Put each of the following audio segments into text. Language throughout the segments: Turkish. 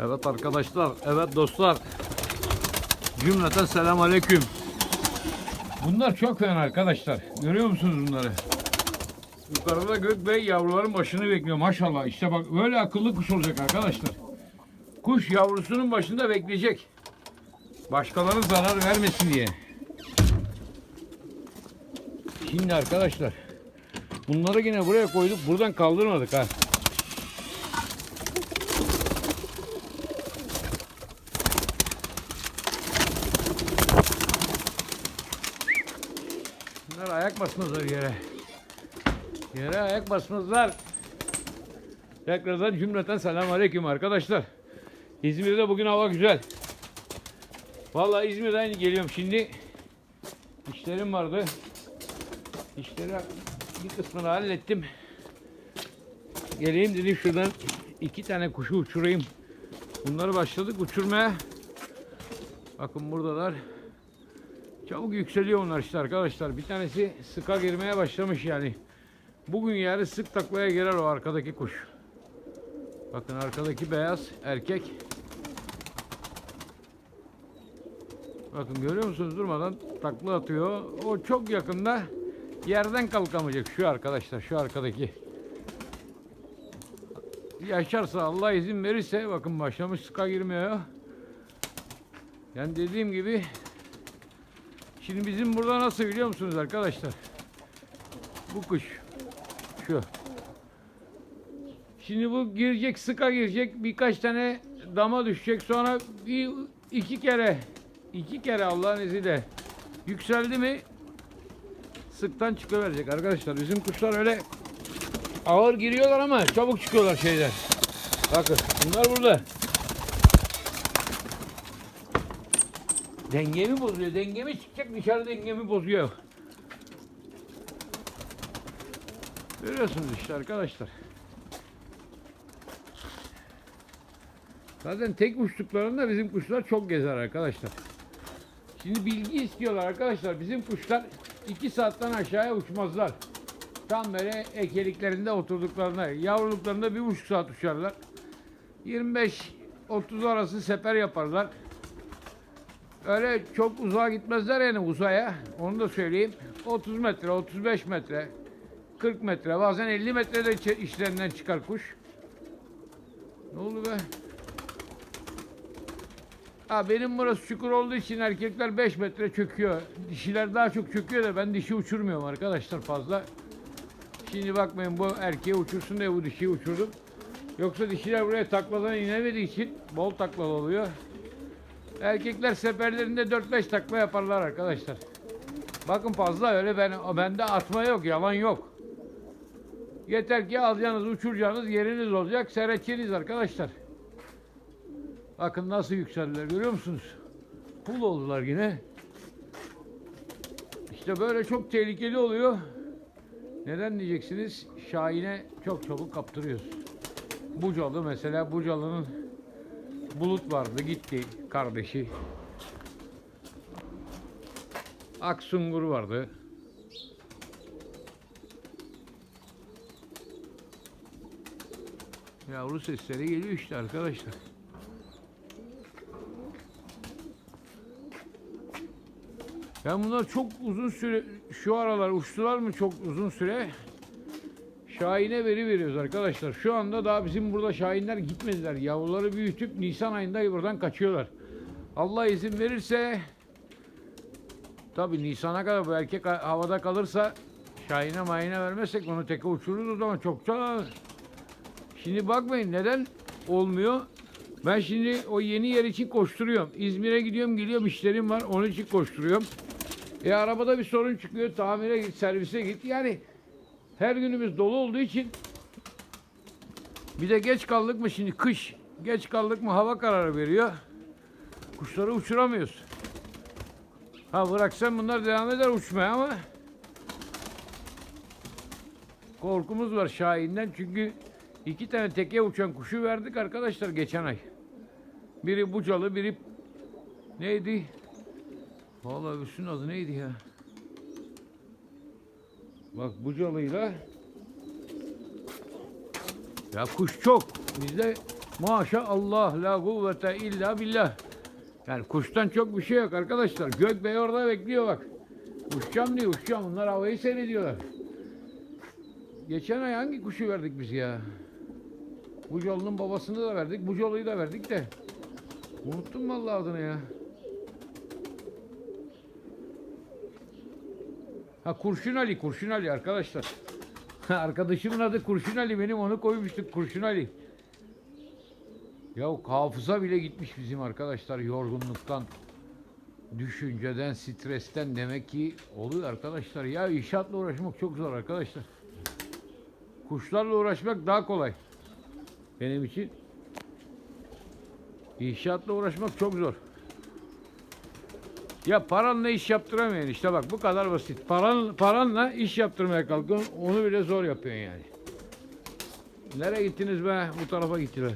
Evet arkadaşlar, evet dostlar. Cümleten selam aleyküm. Bunlar çok fena arkadaşlar. Görüyor musunuz bunları? Yukarıda Gökbey yavruların başını bekliyor maşallah. İşte bak böyle akıllı kuş olacak arkadaşlar. Kuş yavrusunun başında bekleyecek. Başkaları zarar vermesin diye. Şimdi arkadaşlar bunları yine buraya koyduk. Buradan kaldırmadık ha. Bunlar ayak basmazlar yere. Yere ayak basmazlar. Tekrardan cümleten selam aleyküm arkadaşlar. İzmir'de bugün hava güzel. Vallahi İzmir'den geliyorum şimdi. İşlerim vardı. İşleri bir kısmını hallettim. Geleyim dedim şuradan iki tane kuşu uçurayım. Bunları başladık uçurmaya. Bakın buradalar. Çabuk yükseliyor onlar işte arkadaşlar. Bir tanesi sıka girmeye başlamış yani. Bugün yarı sık taklaya girer o arkadaki kuş. Bakın arkadaki beyaz erkek. Bakın görüyor musunuz durmadan takla atıyor. O çok yakında yerden kalkamayacak şu arkadaşlar şu arkadaki. Yaşarsa Allah izin verirse bakın başlamış sıka girmiyor. Yani dediğim gibi Şimdi bizim burada nasıl biliyor musunuz arkadaşlar? Bu kuş. Şu. Şimdi bu girecek, sıka girecek. Birkaç tane dama düşecek. Sonra bir iki kere, iki kere Allah'ın izniyle yükseldi mi sıktan çıkıverecek arkadaşlar. Bizim kuşlar öyle ağır giriyorlar ama çabuk çıkıyorlar şeyden. Bakın bunlar burada. Dengemi bozuyor. Dengemi çıkacak dışarı dengemi bozuyor. Görüyorsunuz işte arkadaşlar. Zaten tek uçtuklarında bizim kuşlar çok gezer arkadaşlar. Şimdi bilgi istiyorlar arkadaşlar. Bizim kuşlar 2 saatten aşağıya uçmazlar. Tam böyle ekeliklerinde oturduklarında, yavruluklarında bir buçuk saat uçarlar. 25-30 arası sefer yaparlar. Öyle çok uzağa gitmezler yani uzaya. Onu da söyleyeyim. 30 metre, 35 metre, 40 metre, bazen 50 metrede işlerinden çıkar kuş. Ne oldu be? Ha benim burası çukur olduğu için erkekler 5 metre çöküyor. Dişiler daha çok çöküyor da ben dişi uçurmuyorum arkadaşlar fazla. Şimdi bakmayın bu erkeği uçursun diye bu dişiyi uçurdum. Yoksa dişiler buraya takladan inemediği için bol taklalı oluyor. Erkekler seferlerinde 4-5 takla yaparlar arkadaşlar. Bakın fazla öyle ben bende atma yok, yalan yok. Yeter ki alacağınız, uçuracağınız yeriniz olacak, seyredeceğiniz arkadaşlar. Bakın nasıl yükseldiler görüyor musunuz? Pul oldular yine. İşte böyle çok tehlikeli oluyor. Neden diyeceksiniz? Şahine çok çabuk kaptırıyoruz. Bucalı mesela Bucalı'nın Bulut vardı gitti kardeşi. Aksungur vardı. Yavru sesleri geliyor işte arkadaşlar. Ben bunlar çok uzun süre şu aralar uçtular mı çok uzun süre Şahin'e veri veriyoruz arkadaşlar. Şu anda daha bizim burada Şahinler gitmediler. Yavruları büyütüp Nisan ayında buradan kaçıyorlar. Allah izin verirse tabi Nisan'a kadar bu erkek ha- havada kalırsa Şahin'e mayine vermezsek onu teke uçururuz o zaman çokça Şimdi bakmayın neden olmuyor. Ben şimdi o yeni yer için koşturuyorum. İzmir'e gidiyorum geliyorum işlerim var onun için koşturuyorum. E arabada bir sorun çıkıyor tamire git servise git yani her günümüz dolu olduğu için bir de geç kaldık mı şimdi kış geç kaldık mı hava kararı veriyor. Kuşları uçuramıyoruz. Ha bıraksan bunlar devam eder uçmaya ama korkumuz var Şahin'den çünkü iki tane teke uçan kuşu verdik arkadaşlar geçen ay. Biri Bucalı, biri neydi? Vallahi üstün adı neydi ya? Bak Bucalı'yla ya kuş çok. Bizde Maşallah la kuvvete illa billah. Yani kuştan çok bir şey yok arkadaşlar. Gökbey orada bekliyor bak. Uçacağım diyor uçacağım. Bunlar havayı seyrediyorlar. Geçen ay hangi kuşu verdik biz ya? Bucolu'nun babasını da verdik. Bucolu'yu da verdik de. Unuttum vallahi adını ya. Ha Kurşun Ali, Kurşun Ali arkadaşlar. Arkadaşımın adı Kurşun Ali benim onu koymuştuk Kurşun Ali. Ya hafıza bile gitmiş bizim arkadaşlar yorgunluktan, düşünceden, stresten demek ki oluyor arkadaşlar. Ya inşaatla uğraşmak çok zor arkadaşlar. Kuşlarla uğraşmak daha kolay. Benim için inşaatla uğraşmak çok zor. Ya paranla iş yaptıramıyorsun işte bak bu kadar basit. Paran, paranla iş yaptırmaya kalkıyorsun onu bile zor yapıyorsun yani. Nereye gittiniz be? Bu tarafa gittiler.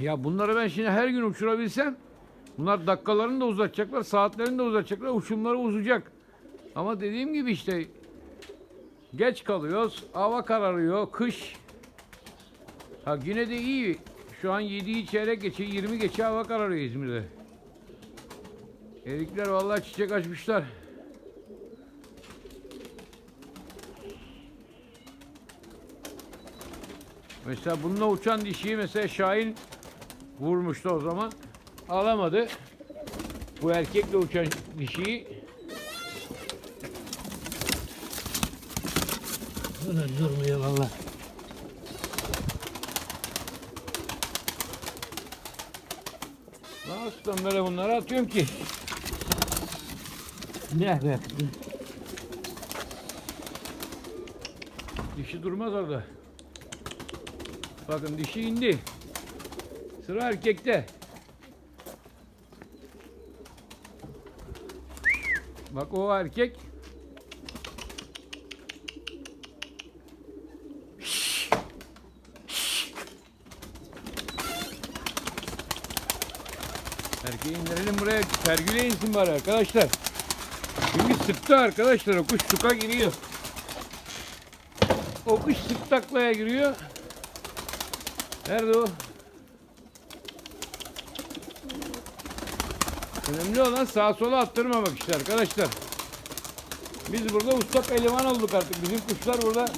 Ya bunları ben şimdi her gün uçurabilsem bunlar dakikalarını da uzatacaklar, saatlerini de uzatacaklar, uçumları uzayacak. Ama dediğim gibi işte geç kalıyoruz, hava kararıyor, kış. Ha yine de iyi. Şu an 7'yi çeyrek geçe, 20 geçe hava kararıyor İzmir'de. Erikler vallahi çiçek açmışlar. Mesela bununla uçan dişiyi mesela Şahin vurmuştu o zaman. Alamadı. Bu erkekle uçan dişiyi Böyle durmuyor valla. Nasıl böyle bunları atıyorum ki? Be? Dişi durmaz orada. Bakın dişi indi. Sıra erkekte. Bak o erkek. Erkeği indirelim buraya. Pergüle insin bari arkadaşlar. Çünkü sıktı arkadaşlar. O kuş suka giriyor. O kuş sık taklaya giriyor. Nerede o? Önemli olan sağa sola attırmamak işte arkadaşlar. Biz burada usta pehlivan olduk artık. Bizim kuşlar burada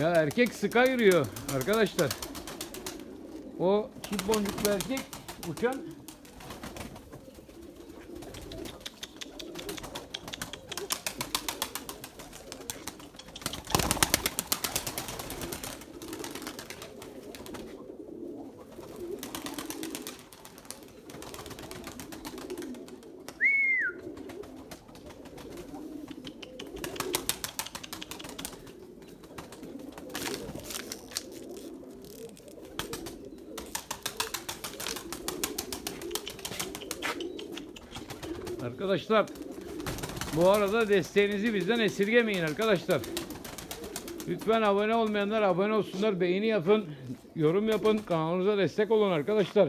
Ya erkek sıka yürüyor arkadaşlar. O çift boncuklu erkek uçan Arkadaşlar bu arada desteğinizi bizden esirgemeyin arkadaşlar. Lütfen abone olmayanlar abone olsunlar. Beğeni yapın. Yorum yapın. Kanalımıza destek olun arkadaşlar.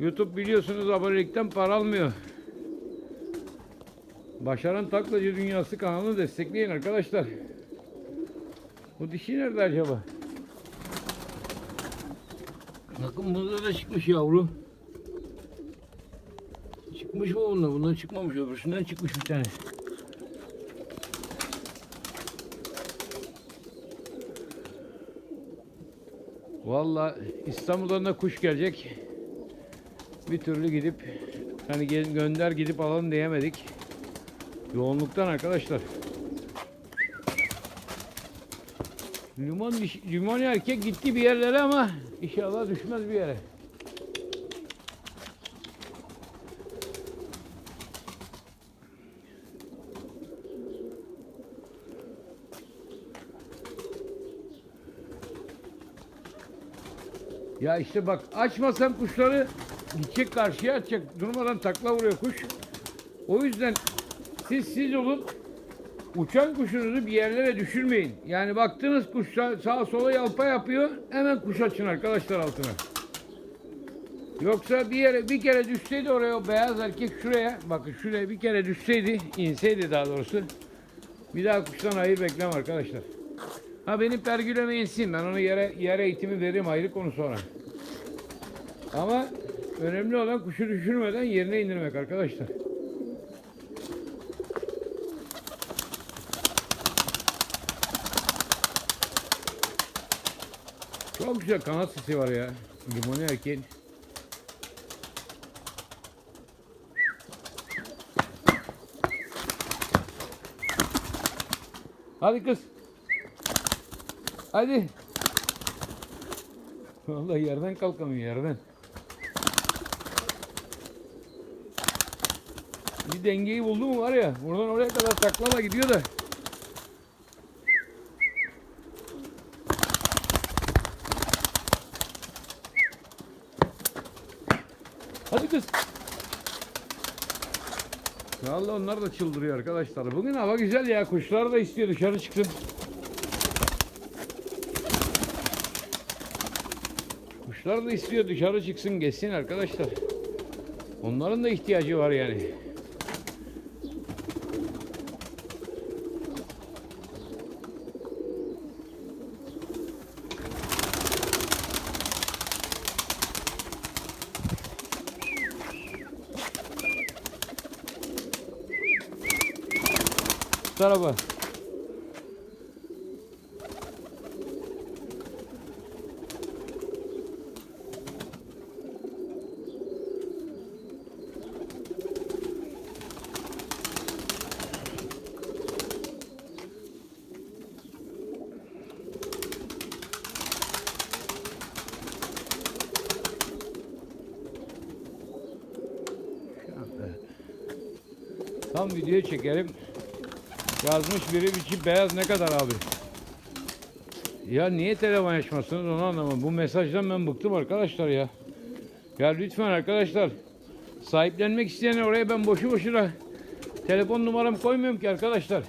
YouTube biliyorsunuz abonelikten para almıyor. Başaran Taklacı Dünyası kanalını destekleyin arkadaşlar. Bu dişi nerede acaba? Bakın bunda da çıkmış yavru. Çıkmış mı bunda? Bundan çıkmamış öbürsünden çıkmış bir tane. Vallahi İstanbul'dan da kuş gelecek. Bir türlü gidip hani gönder gidip alalım diyemedik. Yoğunluktan arkadaşlar. Limon limon erkek gitti bir yerlere ama inşallah düşmez bir yere. Ya işte bak açmasam kuşları gidecek karşıya atacak. Durmadan takla vuruyor kuş. O yüzden siz siz olun. Uçan kuşunuzu bir yerlere düşürmeyin. Yani baktığınız kuş sağ- sağa sola yalpa yapıyor. Hemen kuş açın arkadaşlar altına. Yoksa bir yere bir kere düşseydi oraya o beyaz erkek şuraya bakın şuraya bir kere düşseydi inseydi daha doğrusu bir daha kuştan hayır beklem arkadaşlar. Ha benim pergüleme insin ben ona yere, yere eğitimi veririm ayrı konu sonra. Ama önemli olan kuşu düşürmeden yerine indirmek arkadaşlar. Çok güzel kanat sesi var ya. Limonu erkeğin. Hadi kız. Hadi. Vallahi yerden kalkamıyor yerden. Bir dengeyi buldu mu var ya buradan oraya kadar taklama gidiyor da. Hadi kız. Vallahi onlar da çıldırıyor arkadaşlar. Bugün hava güzel ya. Kuşlar da istiyor dışarı çıksın. Kuşlar da istiyor dışarı çıksın geçsin arkadaşlar. Onların da ihtiyacı var yani. Bu çekerim. Yazmış biri bir çift beyaz ne kadar abi? Ya niye telefon açmazsınız onu anlamam. Bu mesajdan ben bıktım arkadaşlar ya. Ya lütfen arkadaşlar. Sahiplenmek isteyen oraya ben boşu boşuna telefon numaramı koymuyorum ki arkadaşlar.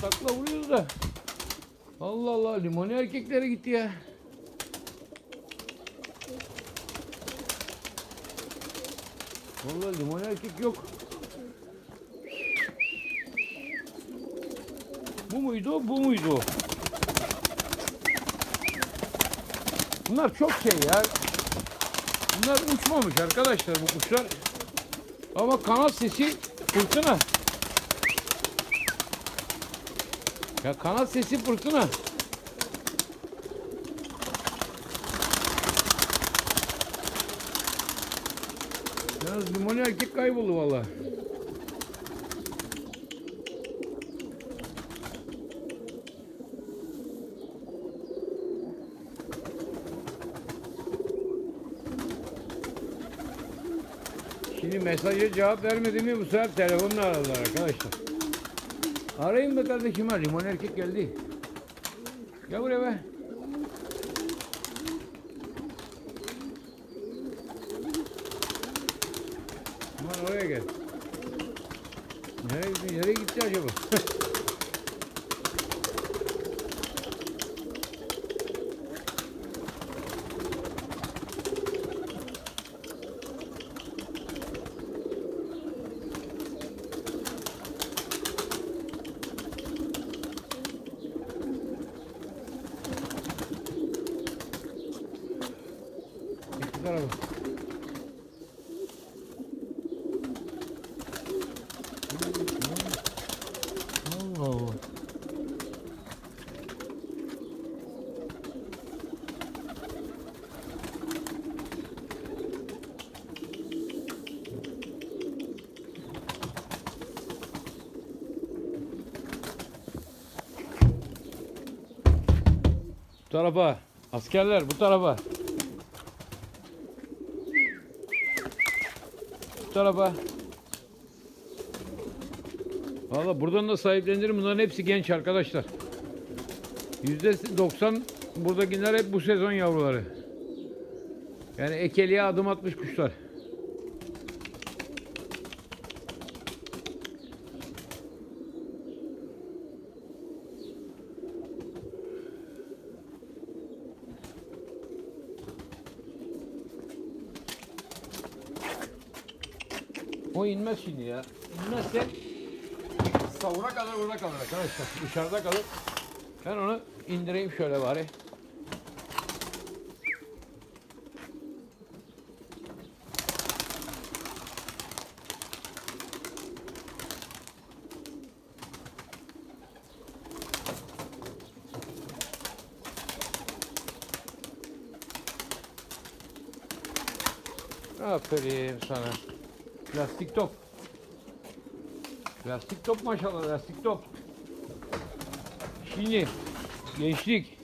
Takla vuruyoruz da. Allah Allah limoni erkeklere gitti ya. Vallahi limon erkek yok. Bu muydu bu muydu? Bunlar çok şey ya. Bunlar uçmamış arkadaşlar bu kuşlar. Ama kanat sesi fırtına. Ya kanat sesi fırtına. Limon erkek kayboldu valla. Şimdi mesaja cevap vermedi mi bu sefer telefonla aradılar arkadaşlar. Arayın be kardeşim ha limon erkek geldi. Gel buraya be. Aman oraya gel. Nereye gitti, nereye gitti acaba? Git bu tarafa. Allah Allah. Bu tarafa. Askerler bu tarafa. Bu tarafa. Valla buradan da sahiplenirim. Bunların hepsi genç arkadaşlar. Yüzde 90 Buradakiler hep bu sezon yavruları. Yani ekeliğe adım atmış kuşlar. O inmez şimdi ya. İnmezse savura kadar burada kalır arkadaşlar. Dışarıda kalır. Ben onu indireyim şöyle bari. Aferin sana. Plastik top. Plastik top maşallah lastik top. Şimdi gençlik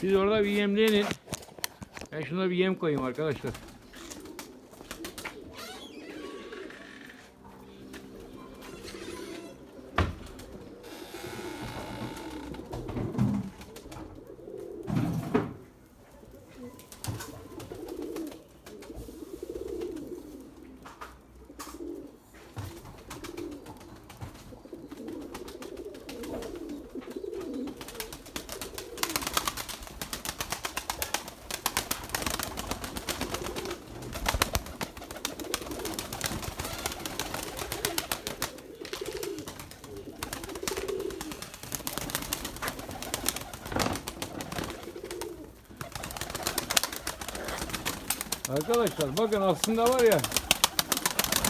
siz orada bir yemleyin. Ben şuna bir yem koyayım arkadaşlar. Arkadaşlar bakın aslında var ya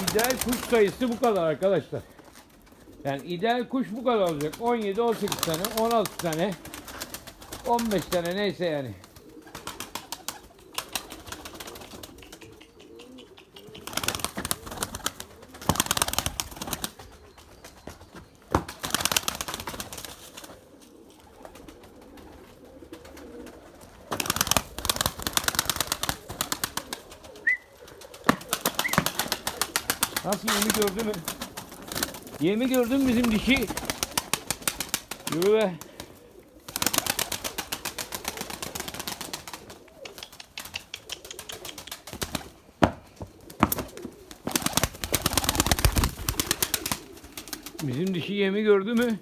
ideal kuş sayısı bu kadar arkadaşlar. Yani ideal kuş bu kadar olacak. 17, 18 tane, 16 tane, 15 tane neyse yani. Nasıl yemi gördün mü? Yemi gördün bizim dişi? Yürü be. Bizim dişi yemi gördü mü?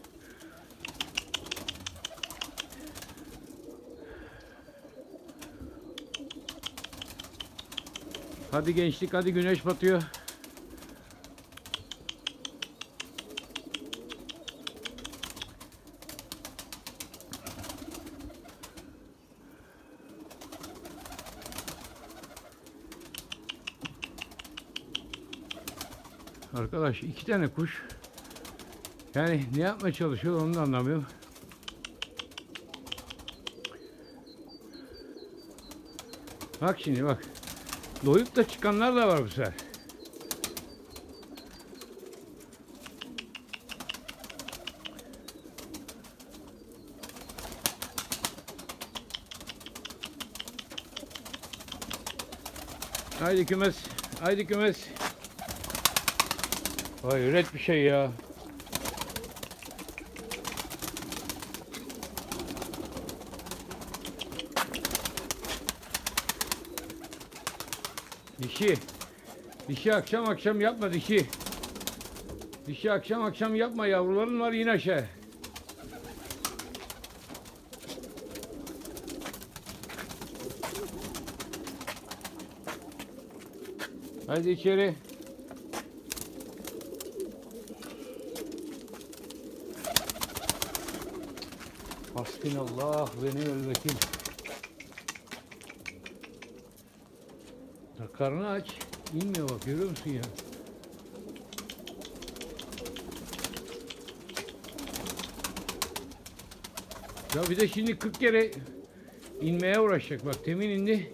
Hadi gençlik hadi güneş batıyor. Arkadaş iki tane kuş. Yani ne yapmaya çalışıyor onu da anlamıyorum. Bak şimdi bak. Doyup da çıkanlar da var bu sefer. Haydi kümes. Haydi kümes. Hayret bir şey ya. Dişi. Dişi akşam akşam yapma dişi. Dişi akşam akşam yapma yavruların var yine aşağı. Hadi içeri. Hasbinallah ve ni'mel vekil. Ya Karnı aç. İnmiyor bak görüyor musun ya? Ya bir de şimdi 40 kere inmeye uğraşacak bak temin indi.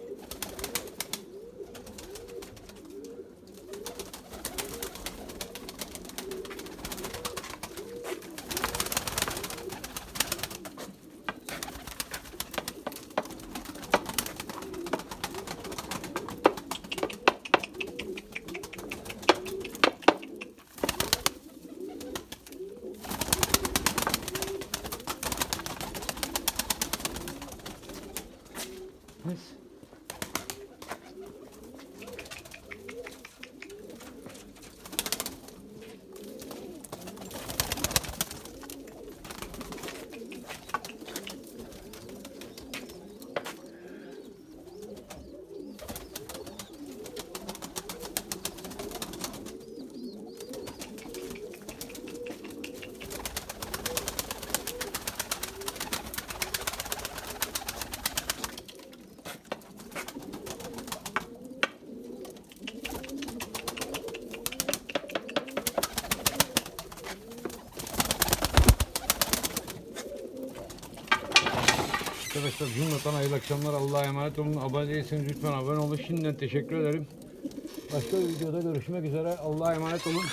Akşamlar. Allah'a emanet olun. Abone değilseniz lütfen abone olun. Şimdiden teşekkür ederim. Başka bir videoda görüşmek üzere. Allah'a emanet olun.